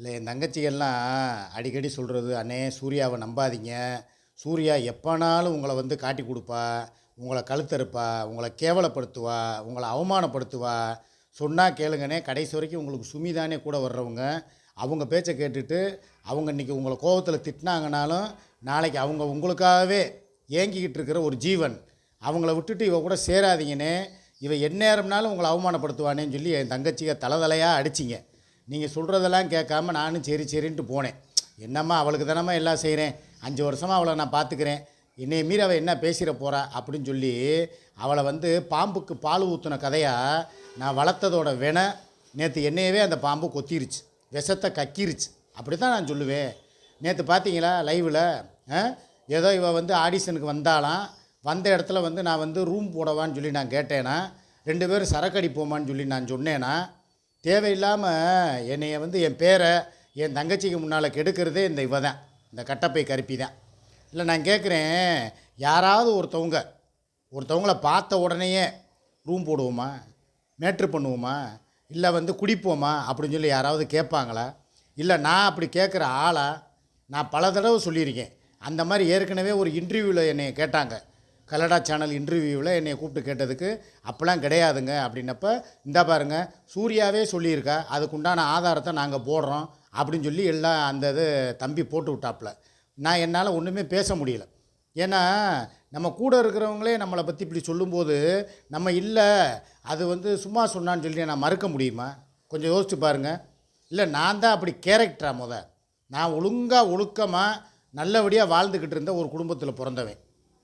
இல்லை என் தங்கச்சிகள்லாம் அடிக்கடி சொல்கிறது அண்ணே சூர்யாவை நம்பாதீங்க. சூர்யா எப்போனாலும் உங்களை வந்து காட்டி கொடுப்பா உங்களை கழுத்தறுப்பா உங்களை கேவலப்படுத்துவா உங்களை அவமானப்படுத்துவா. சொன்னால் கேளுங்கண்ணே கடைசி வரைக்கும் உங்களுக்கு சுமிதானே கூட வர்றவங்க அவங்க பேச்சை கேட்டுட்டு அவங்க இன்றைக்கி உங்களை கோபத்தில் திட்டினாங்கனாலும் நாளைக்கு அவங்க உங்களுக்காகவே ஏங்கிக்கிட்டு இருக்கிற ஒரு ஜீவன். அவங்கள விட்டுட்டு இவ கூட சேராதீங்கண்ணே. இவ எந்நேரம்னாலும் உங்களை அவமானப்படுத்துவானேன்னு சொல்லி என் தங்கச்சிக தலைதலையாக அடிச்சிங்க. நீங்கள் சொல்கிறதெல்லாம் கேட்காம நானும் சரி சரின்ட்டு போனேன். என்னம்மா அவளுக்கு தானம்மா எல்லாம் செய்கிறேன் அஞ்சு வருஷமாக அவளை நான் பார்த்துக்கிறேன் என்னை மீறி அவள் என்ன பேசிட போகிறா அப்படின்னு சொல்லி அவளை வந்து பாம்புக்கு பால் ஊற்றின கதையாக நான் வளர்த்ததோட வென நேற்று என்னையவே அந்த பாம்பு கொத்திருச்சு. விஷத்தை கக்கிருச்சு. அப்படி தான் நான் சொல்லுவேன். நேற்று பார்த்தீங்களா லைவில் ஏதோ இவள் வந்து ஆடிஷனுக்கு வந்தாலாம் வந்த இடத்துல வந்து நான் வந்து ரூம் போடவான்னு சொல்லி நான் கேட்டேன்னா ரெண்டு பேரும் சரக்கு அடிப்போமான்னு சொல்லி நான் சொன்னேன்னா தேவையில்லாமல் என்னைய வந்து என் பேரை என் தங்கச்சிக்கு முன்னால் கெடுக்கிறதே இந்த இவ தான் இந்த கட்டப்பை கருப்பி தான். இல்லை நான் கேட்குறேன் யாராவது ஒருத்தவங்க ஒருத்தவங்கள பார்த்த உடனேயே ரூம் போடுவோமா? மேட்ரு பண்ணுவோமா? இல்லை வந்து குடிப்போமா? அப்படின்னு சொல்லி யாராவது கேட்பாங்களா? இல்லை நான் அப்படி கேட்குற ஆளா நான் பல தடவை சொல்லியிருக்கேன். அந்த மாதிரி ஏற்கனவே ஒரு இன்டர்வியூவில் என்னை கேட்டாங்க. கலடா சேனல் இன்டர்வியூவில் என்னை கூப்பிட்டு கேட்டதுக்கு அப்போலாம் கிடையாதுங்க அப்படின்னப்ப இந்த பாருங்க சூர்யாவே சொல்லியிருக்கா அதுக்குண்டான ஆதாரத்தை நாங்கள் போடுறோம் அப்படின்னு சொல்லி எல்லாம் அந்த இது தம்பி போட்டு விட்டாப்புல. நான் என்னால் ஒன்றுமே பேச முடியல. ஏன்னா நம்ம கூட இருக்கிறவங்களே நம்மளை பற்றி இப்படி சொல்லும்போது நம்ம இல்லை அது வந்து சும்மா சொன்னான்னு சொல்லி நான் மறுக்க முடியுமா? கொஞ்சம் யோசிச்சு பாருங்கள் இல்லை நான் தான் அப்படி கேரக்டரா முத. நான் ஒழுங்காக ஒழுக்கமாக நல்லபடியாக வாழ்ந்துக்கிட்டு இருந்த ஒரு குடும்பத்தில் பிறந்தவன்.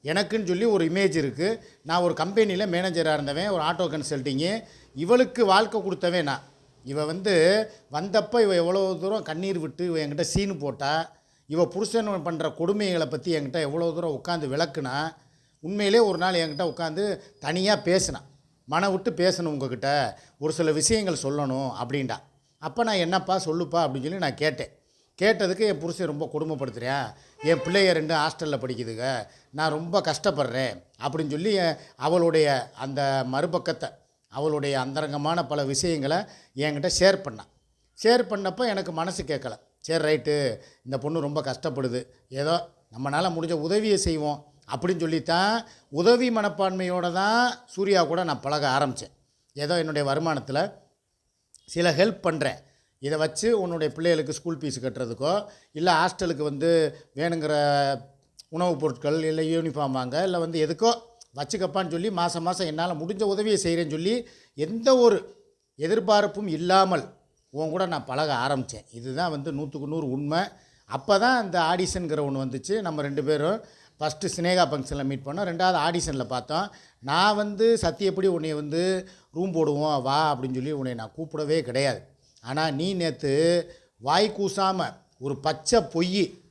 எனக்குன்னு சொல்லி ஒரு இமேஜ் இருக்குது நான் ஒரு கம்பெனியில் மேனேஜராக இருந்தவன் ஒரு ஆட்டோ கன்சல்ட்டிங்கு இவளுக்கு வாழ்க்கை கொடுத்தவன் நான். இவள் வந்து வந்தப்போ இவள் எவ்வளோ தூரம் கண்ணீர் விட்டு இவள் என்கிட்ட சீனு போட்டா இவள் புருஷன் பண்ணுற கொடுமைகளை பற்றி என்கிட்ட எவ்வளோ தூரம் உட்காந்து விளக்குனா உண்மையிலே ஒரு நாள் என்கிட்ட உட்காந்து தனியாக பேசினான் மன விட்டு பேசணும் உங்ககிட்ட. ஒரு சில விஷயங்கள் சொல்லணும் அப்படின்டா. அப்போ நான் என்னப்பா சொல்லுப்பா அப்படின்னு சொல்லி நான் கேட்டேன். கேட்டதுக்கு என் புருஷன் ரொம்ப கொடுமைப்படுத்துகிறேன் என் பிள்ளைய ரெண்டு ஹாஸ்டலில் படிக்குதுங்க. நான் ரொம்ப கஷ்டப்படுறேன். அப்படின்னு சொல்லி அவளுடைய அந்த மறுபக்கத்தை அவளுடைய அந்தரங்கமான பல விஷயங்களை என்கிட்ட ஷேர் பண்ணான். ஷேர் பண்ணப்போ எனக்கு மனசு கேட்கல. சரி ரைட்டு இந்த பொண்ணு ரொம்ப கஷ்டப்படுது. ஏதோ நம்மளால் முடிஞ்ச உதவியை செய்வோம். அப்படின்னு சொல்லித்தான் உதவி மனப்பான்மையோடு தான் சூர்யா கூட நான் பழக ஆரம்பித்தேன் ஏதோ என்னுடைய வருமானத்தில் சில ஹெல்ப் பண்ணுறேன் இதை வச்சு உன்னுடைய பிள்ளைகளுக்கு ஸ்கூல் ஃபீஸ் கட்டுறதுக்கோ இல்லை ஹாஸ்டலுக்கு வந்து வேணுங்கிற உணவுப் பொருட்கள் இல்லை யூனிஃபார்ம் வாங்க இல்லை வந்து எதுக்கோ வச்சுக்கப்பான்னு சொல்லி மாதம் மாதம் என்னால் முடிஞ்ச உதவியை செய்கிறேன்னு சொல்லி எந்த ஒரு எதிர்பார்ப்பும் இல்லாமல் உன் கூட நான் பழக ஆரம்பித்தேன். இதுதான் வந்து நூற்றுக்கு நூறு உண்மை. அப்போ தான் இந்த ஆடிஷனுங்கிற ஒன்று வந்துச்சு. நம்ம ரெண்டு பேரும் ஃபஸ்ட்டு சினேகா ஃபங்க்ஷனில் மீட் பண்ணோம். ரெண்டாவது ஆடிஷனில் பார்த்தோம். நான் வந்து சத்தியப்படி உன்னை வந்து ரூம் போடுவோம் வா அப்படின்னு சொல்லி உன்னை நான் கூப்பிடவே கிடையாது. ஆனால் நீ நேற்று வாய் கூசாமல் ஒரு பச்சை பொய்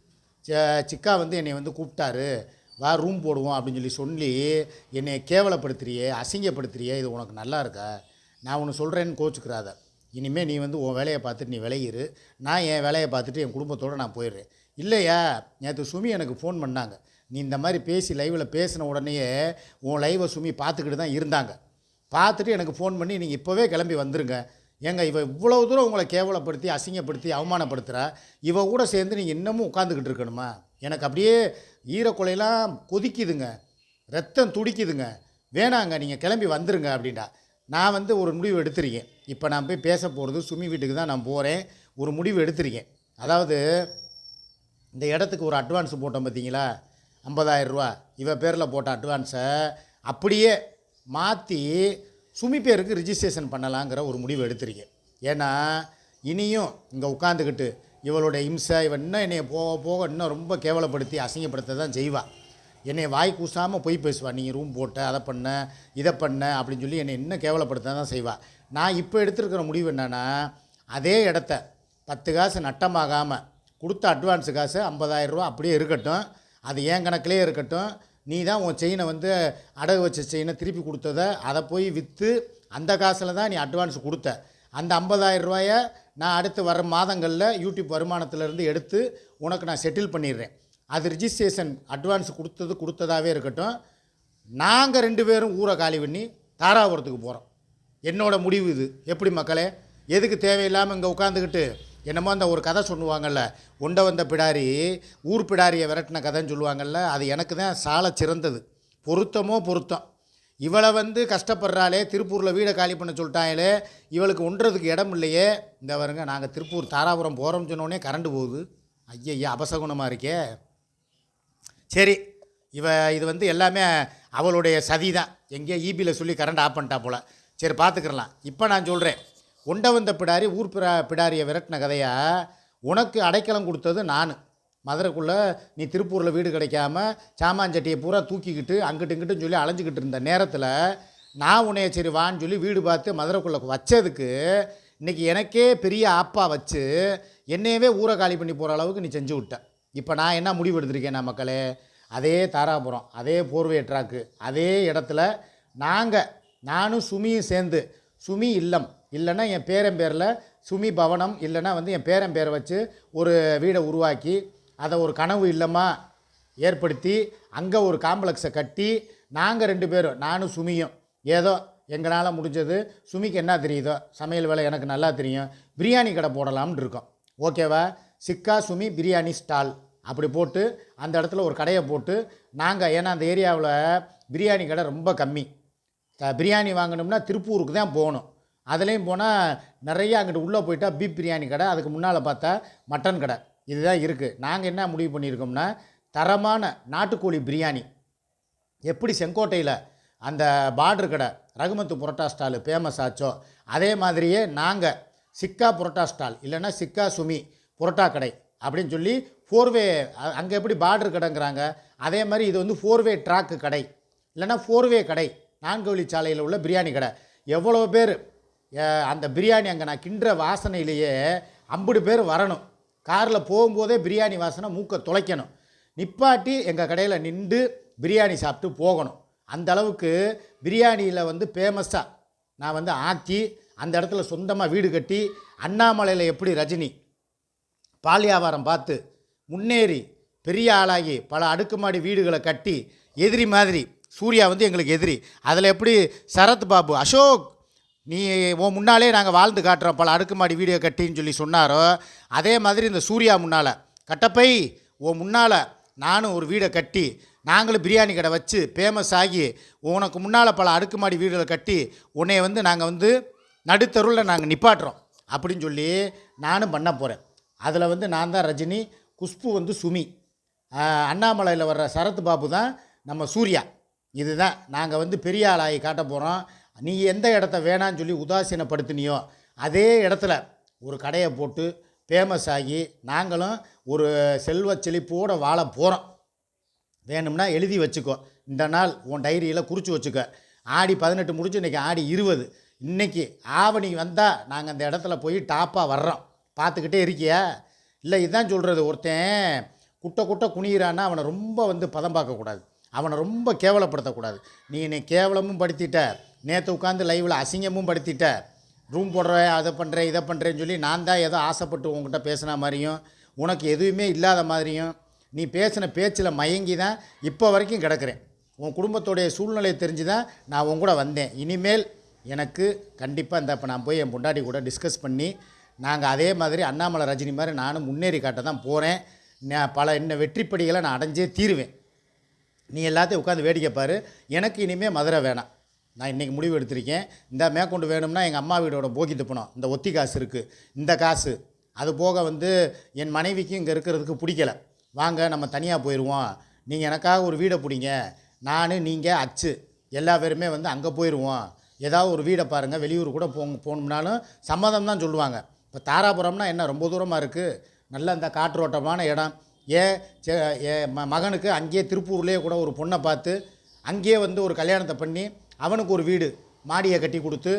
ச- சிக்கா வந்து என்னை வந்து கூப்பிட்டாரு. வா ரூம் போடுவோம் அப்படின்னு சொல்லி சொல்லி என்னை கேவலப்படுத்துறியே அசிங்கப்படுத்துறியே இது உனக்கு நல்லா இருக்கா? நான் ஒன்று சொல்கிறேன்னு கோச்சுக்கிறாத. இனிமேல் நீ வந்து உன் வேலையை பார்த்துட்டு நீ விளையிரு நான் என் வேலையை பார்த்துட்டு என் குடும்பத்தோடு நான் போயிடுறேன். இல்லையா? நேற்று சுமி எனக்கு ஃபோன் பண்ணாங்க. நீ இந்த மாதிரி பேசி லைவில் பேசின உடனேயே உன் லைவை சுமி பார்த்துக்கிட்டு தான் இருந்தாங்க. பார்த்துட்டு எனக்கு ஃபோன் பண்ணி நீங்கள் இப்போவே கிளம்பி வந்துருங்க. ஏங்க இவ இவ்வளோ தூரம் உங்களை கேவலப்படுத்தி அசிங்கப்படுத்தி அவமானப்படுத்துகிறா இவ கூட சேர்ந்து நீங்கள் இன்னமும் உட்காந்துக்கிட்டு இருக்கணுமா? எனக்கு அப்படியே ஈரக்குலையெல்லாம் கொதிக்குதுங்க. ரத்தம் துடிக்குதுங்க. வேணாங்க நீங்கள் கிளம்பி வந்துருங்க அப்படின்டா. நான் வந்து ஒரு முடிவு எடுத்திருக்கேன். இப்போ நான் போய் பேச போகிறது சுமி வீட்டுக்கு தான் நான் போகிறேன் ஒரு முடிவு எடுத்திருக்கேன். அதாவது இந்த இடத்துக்கு ஒரு அட்வான்ஸ் போட்டோம் பார்த்தீங்களா 50000 ரூபா இவ பேரில் போட்ட அட்வான்ஸை அப்படியே மாற்றி சுமி பேருக்கு ரிஜிஸ்ட்ரேஷன் பண்ணலாங்கிற ஒரு முடிவு எடுத்திருக்கேன். ஏன்னா இனியும் இங்கே உட்காந்துக்கிட்டு இவளுடைய இம்சை இவன் இன்னும் என்னைய போக போக இன்னும் ரொம்ப கேவலப்படுத்தி அசிங்கப்படுத்த தான் செய்வாள் என்னை வாய் கூசாமல் பொய் பேசுவா. நீங்கள் ரூம் போட்ட அதை பண்ண இதை பண்ண அப்படின்னு சொல்லி என்னை இன்னும் கேவலப்படுத்த தான் செய்வாள் நான் இப்போ எடுத்திருக்கிற முடிவு என்னென்னா அதே இடத்த பத்து காசு நட்டமாகாமல் கொடுத்த அட்வான்ஸு காசு 50000 ரூபா அப்படியே இருக்கட்டும். அது என் கணக்கிலே இருக்கட்டும். நீ தான் உன் செயினை வந்து அடகு வச்ச செயினை திருப்பி கொடுத்தத அதை போய் விற்று அந்த காசில் தான் நீ அட்வான்ஸ் கொடுத்த. அந்த ஐம்பதாயிரம் ரூபாயை நான் அடுத்து வர மாதங்களில் யூடியூப் வருமானத்திலேருந்து எடுத்து உனக்கு நான் செட்டில் பண்ணிடுறேன். அது ரிஜிஸ்ட்ரேஷன் அட்வான்ஸ் கொடுத்தது கொடுத்ததாகவே இருக்கட்டும். நாங்கள் ரெண்டு பேரும் ஊரை காலி பண்ணி தாராபுரத்துக்கு போகிறோம் என்னோடய முடிவு இது. எப்படி மக்களே? எதுக்கு தேவையில்லாமல் இங்கே உட்காந்துக்கிட்டு என்னமோ அந்த ஒரு கதை சொல்லுவாங்கல்ல உண்டை வந்த பிடாரி ஊர் பிடாரியை விரட்டின கதைன்னு சொல்லுவாங்கல்ல அது எனக்கு தான் சால சிறந்தது. பொருத்தமோ பொருத்தம். இவளை வந்து கஷ்டப்படுறாளே திருப்பூரில் வீடை காலி பண்ண சொல்லிட்டாங்களே இவளுக்கு ஒன்றதுக்கு இடம் இல்லையே. இந்த வருங்க நாங்கள் திருப்பூர் தாராபுரம் போகிறோம்னு சொன்னோடனே கரண்டு போகுது. ஐயய்யா அபசகுணமாக இருக்கே. சரி இவ இது வந்து எல்லாமே அவளுடைய சதி தான். எங்கேயோ ஈபியில் சொல்லி கரண்ட் ஆஃப் பண்ணிட்டா போல். சரி பார்த்துக்கிறலாம் இப்போ நான் சொல்கிறேன் உண்ட வந்த பிடாரி ஊர் பிடா பிடாரியை விரட்டின கதையாக உனக்கு அடைக்கலம் கொடுத்தது நான். மதுரைக்குள்ளே நீ திருப்பூரில் வீடு கிடைக்காம சாமான்சட்டியை பூரா தூக்கிக்கிட்டு அங்கிட்டு இங்கிட்டுன்னு சொல்லி அலைஞ்சிக்கிட்டு இருந்த நேரத்தில் நான் உன்னைய சரி வான்னு சொல்லி வீடு பார்த்து மதுரைக்குள்ளே வச்சதுக்கு இன்றைக்கி எனக்கே பெரிய ஆப்பா வச்சு என்னையவே ஊரை காலி பண்ணி போகிற அளவுக்கு நீ செஞ்சு விட்ட. இப்போ நான் என்ன முடிவு எடுத்திருக்கேன் நான் மக்களே? அதே தாராபுரம் அதே போர்வே ட்ராக்கு அதே இடத்துல நாங்கள் நானும் சுமியும் சேர்ந்து சுமி இல்லம் இல்லைன்னா என் பேரன் பேரில் சுமி பவனம் இல்லைன்னா வந்து என் பேரன் பேரை வச்சு ஒரு வீடை உருவாக்கி அதை ஒரு கனவு இல்லமாக ஏற்படுத்தி அங்கே ஒரு காம்ப்ளெக்ஸை கட்டி நாங்கள் ரெண்டு பேரும் நானும் சுமியும் ஏதோ எங்களால் முடிஞ்சது சுமிக்கு என்ன தெரியுதோ சமையல் வேலை எனக்கு நல்லா தெரியும் பிரியாணி கடை போடலாம்னு இருக்கோம். ஓகேவா? சிக்கா சுமி பிரியாணி ஸ்டால். அப்படி போட்டு அந்த இடத்துல ஒரு கடையை போட்டு நாங்கள் ஏன்னா அந்த ஏரியாவில் பிரியாணி கடை ரொம்ப கம்மி. பிரியாணி வாங்கணும்னா திருப்பூருக்கு தான் போகணும். அதுலேயும் போனால் நிறைய அங்கிட்டு உள்ளே போயிட்டால் பீப் பிரியாணி கடை அதுக்கு முன்னால் பார்த்தா மட்டன் கடை. இதுதான் இருக்குது நாங்கள் என்ன முடிவு பண்ணியிருக்கோம்னா தரமான நாட்டுக்கோழி பிரியாணி. எப்படி செங்கோட்டையில் அந்த பார்டர் கடை ரகுமத்து புரோட்டா ஸ்டாலு ஃபேமஸ் ஆச்சோ அதே மாதிரியே நாங்கள் சிக்கா புரோட்டா ஸ்டால் இல்லைன்னா சிக்கா சுமி புரோட்டா கடை அப்படின்னு சொல்லி ஃபோர்வே அங்கே எப்படி பார்டர் கடைங்கிறாங்க அதே மாதிரி இது வந்து ஃபோர்வே ட்ராக்கு கடை இல்லைன்னா ஃபோர்வே கடை நான்கு வழிச்சாலையில் உள்ள பிரியாணி கடை. எவ்வளோ பேர் அந்த பிரியாணி அங்கே நான் கிண்டுற வாசனையிலேயே ஐம்பது பேர் வரணும். காரில் போகும்போதே பிரியாணி வாசனை மூக்கை துளைக்கணும் நிப்பாட்டி எங்கள் கடையில் நின்று பிரியாணி சாப்பிட்டு போகணும். அந்த அளவுக்கு பிரியாணியில் வந்து ஃபேமஸாக நான் வந்து ஆக்கி அந்த இடத்துல சொந்தமாக வீடு கட்டி அண்ணாமலையில் எப்படி ரஜினி? பால் வியாபாரம் பார்த்து முன்னேறி பெரிய ஆளாகி பல அடுக்குமாடி வீடுகளை கட்டி எதிரி மாதிரி சூர்யா வந்து எங்களுக்கு எதிரி. அதில் எப்படி சரத் பாபு அசோக் நீ உன் முன்னாலே நாங்கள் வாழ்ந்து காட்டுறோம் பல அடுக்குமாடி வீடியோ கட்டின்னு சொல்லி சொன்னாரோ அதே மாதிரி இந்த சூர்யா முன்னால். கட்டப்பை உன் முன்னால் நானும் ஒரு வீடை கட்டி நாங்களும் பிரியாணி கடை வச்சு ஃபேமஸ் ஆகி உனக்கு முன்னால் பல அடுக்குமாடி வீடுகளை கட்டி உன்னைய வந்து நாங்கள் வந்து நடுத்தருவில் நாங்கள் நிப்பாட்டுறோம் அப்படின்னு சொல்லி நானும் பண்ண போகிறேன் அதில் வந்து நான் தான் ரஜினி குஷ்பு வந்து சுமி. அண்ணாமலையில் வர்ற சரத் பாபு தான் நம்ம சூர்யா. இதுதான். நாங்கள் வந்து பெரிய ஆளாகி காட்ட போகிறோம் நீ எந்த இடத்த வேணான்னு சொல்லி உதாசீனப்படுத்தினியோ அதே இடத்துல ஒரு கடையை போட்டு ஃபேமஸ் ஆகி நாங்களும் ஒரு செல்வ செழிப்போடு வாழ போகிறோம் வேணும்னா எழுதி வச்சுக்கோ. இந்த நாள் உன் டைரியில் குறித்து வச்சுக்க. ஆடி பதினெட்டு முடிச்சு இன்றைக்கி ஆடி இருபது. இன்னைக்கு ஆவணி வந்தால் நாங்கள் அந்த இடத்துல போய் டாப்பாக வர்றோம். பார்த்துக்கிட்டே இருக்கியா? இல்லை இதுதான் சொல்கிறது ஒருத்தன் குட்டை குட்டை குனிகிறான்னா அவனை ரொம்ப வந்து பதம் பார்க்கக்கூடாது. அவனை ரொம்ப கேவலப்படுத்தக்கூடாது. நீ என்னை கேவலமும் படுத்திட்ட. நேற்று உட்காந்து லைவில் அசிங்கமும் படுத்திட்ட ரூம் போடுறேன் அதை பண்ணுறேன் இதை பண்ணுறேன்னு சொல்லி நான் தான் ஏதோ ஆசைப்பட்டு உங்ககிட்ட பேசின மாதிரியும் உனக்கு எதுவுமே இல்லாத மாதிரியும் நீ பேசின பேச்சில் மயங்கி தான் இப்போ வரைக்கும் கிடக்கிறேன். உன் குடும்பத்தோடைய சூழ்நிலையை தெரிஞ்சு தான் நான் உன் கூட வந்தேன். இனிமேல் எனக்கு கண்டிப்பாக இந்த இப்போ நான் போய் என் பொண்டாட்டி கூட டிஸ்கஸ் பண்ணி நாங்கள் அதே மாதிரி அண்ணாமலை ரஜினி மாதிரி நானும் முன்னேறி காட்ட தான் போகிறேன் நான் பல இன்னும் வெற்றிப்படிகளை நான் அடைஞ்சே தீருவேன். நீ எல்லாத்தையும் உட்காந்து வேடிக்கை பாரு. எனக்கு இனிமேல் மதுரை வேணாம். நான் இன்றைக்கி முடிவு எடுத்திருக்கேன். இந்த மேற்கொண்டு வேணும்னா எங்கள் அம்மா வீடோட போகி போனோம். இந்த ஒத்தி காசு இருக்குது இந்த காசு. அது போக வந்து என் மனைவிக்கு இங்கே இருக்கிறதுக்கு பிடிக்கல. வாங்க நம்ம தனியாக போயிடுவோம் நீங்கள் எனக்காக ஒரு வீடை பிடிங்க. நான் நீங்கள் அச்சு எல்லா பேருமே வந்து அங்கே போயிடுவோம் ஏதாவது ஒரு வீடை பாருங்கள் வெளியூர் கூட போ போகணும்னாலும் சம்மதம் தான் சொல்லுவாங்க. இப்போ தாராபுரம்னா என்ன? ரொம்ப தூரமாக இருக்குது நல்ல இந்த காற்றோட்டமான இடம். ஏன் சே ம மகனுக்கு அங்கேயே திருப்பூர்லேயே கூட ஒரு பொண்ணை பார்த்து அங்கேயே வந்து ஒரு கல்யாணத்தை பண்ணி அவனுக்கு ஒரு வீடு மாடியை கட்டி கொடுத்து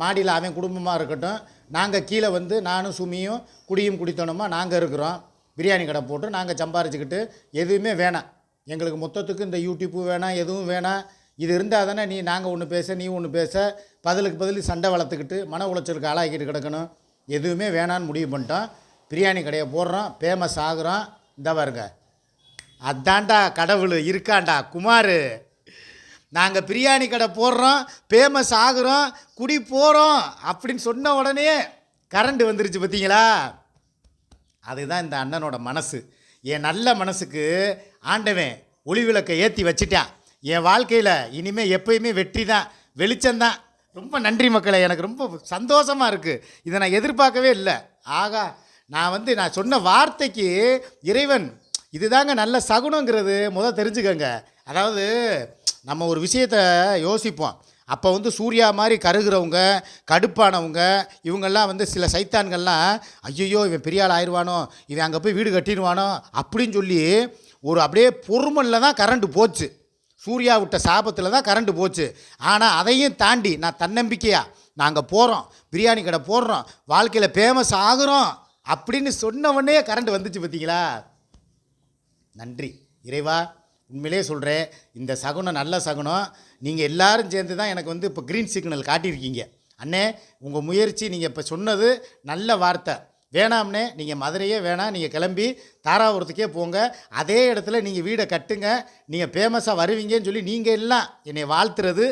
மாடியில் அவன் குடும்பமாக இருக்கட்டும். நாங்கள் கீழே வந்து நானும் சுமியும் குடியும் குடித்தனமா நாங்கள் இருக்கிறோம். பிரியாணி கடை போட்டு நாங்கள் சம்பாரிச்சுக்கிட்டு எதுவுமே வேணாம். எங்களுக்கு மொத்தத்துக்கு இந்த யூடியூப்பு வேணாம் எதுவும் வேணாம். இது இருந்தால் தானே நீ நாங்கள் ஒன்று பேச நீ ஒன்று பேச பதிலுக்கு பதில் சண்டை வளர்த்துக்கிட்டு மன உளைச்சலுக்கு ஆளாக்கிட்டு கிடக்கணும். எதுவுமே வேணான்னு முடிவு பண்ணிட்டோம். பிரியாணி கடையை போடுறோம் ஃபேமஸ் ஆகுறோம். இந்த பாருங்க. அதான்டா கடவுள் இருக்காண்டா குமார். நாங்கள் பிரியாணி கடை போடுறோம் ஃபேமஸ் ஆகுறோம் குடி போகிறோம் அப்படின்னு சொன்ன உடனே கரண்ட் வந்துருச்சு பார்த்தீங்களா? அதுதான் இந்த அண்ணனோட மனசு. என் நல்ல மனசுக்கு ஆண்டவன் ஒளி விளக்கை ஏற்றி வச்சுட்டான். என் வாழ்க்கையில் இனிமேல் எப்பயுமே வெற்றி தான் வெளிச்சம்தான் ரொம்ப நன்றி மக்களை எனக்கு ரொம்ப சந்தோஷமாக இருக்குது இதை நான் எதிர்பார்க்கவே இல்லை. ஆகா நான் வந்து நான் சொன்ன வார்த்தைக்கு இறைவன் இதுதாங்க நல்ல சகுனங்கிறது முத தெரிஞ்சுக்கங்க. அதாவது நம்ம ஒரு விஷயத்தை யோசிப்போம். அப்போ வந்து சூர்யா மாதிரி கருகிறவங்க கடுப்பானவங்க இவங்கெல்லாம் வந்து சில சைத்தான்கள்லாம் ஐயையோ இவன் பெரிய ஆள் ஆயிடுவானோ இவன் அங்கே போய் வீடு கட்டிடுவானோ அப்படின்னு சொல்லி ஒரு அப்படியே பொறுமனில் தான் கரண்ட்டு போச்சு. சூர்யா விட்ட சாபத்தில் தான் கரண்ட்டு போச்சு. ஆனால் அதையும் தாண்டி நான் தன்னம்பிக்கையா நாங்கள் போகிறோம் பிரியாணி கடை போடுறோம் வாழ்க்கையில் ஃபேமஸ் ஆகுறோம் அப்படின்னு சொன்ன உடனே கரண்ட் வந்துச்சு பார்த்தீங்களா நன்றி. இறைவா உண்மையிலே சொல்கிறேன் இந்த சகுனம் நல்ல சகுனம். நீங்கள் எல்லோரும் சேர்ந்து தான் எனக்கு வந்து இப்போ க்ரீன் சிக்னல் காட்டியிருக்கீங்க. அண்ணே உங்கள் முயற்சி நீங்கள் இப்போ சொன்னது நல்ல வார்த்தை. வேணாம்னே நீங்கள் மதுரையே வேணாம் நீங்கள் கிளம்பி தாராபுரத்துக்கே போங்க. அதே இடத்துல நீங்கள் வீடை கட்டுங்க. நீங்கள் ஃபேமஸாக வருவீங்கன்னு சொல்லி நீங்கள் எல்லாம் என்னை வாழ்த்துறது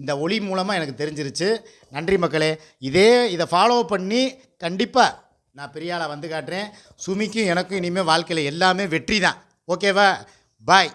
இந்த ஒளி மூலமாக எனக்கு தெரிஞ்சிருச்சு. நன்றி மக்களே. இதே இதை ஃபாலோ பண்ணி கண்டிப்பாக நான் பெரிய வந்து காட்டுறேன். சுமிக்கும் எனக்கும் இனிமேல் வாழ்க்கையில் எல்லாமே வெற்றி தான். ஓகேவா பாய்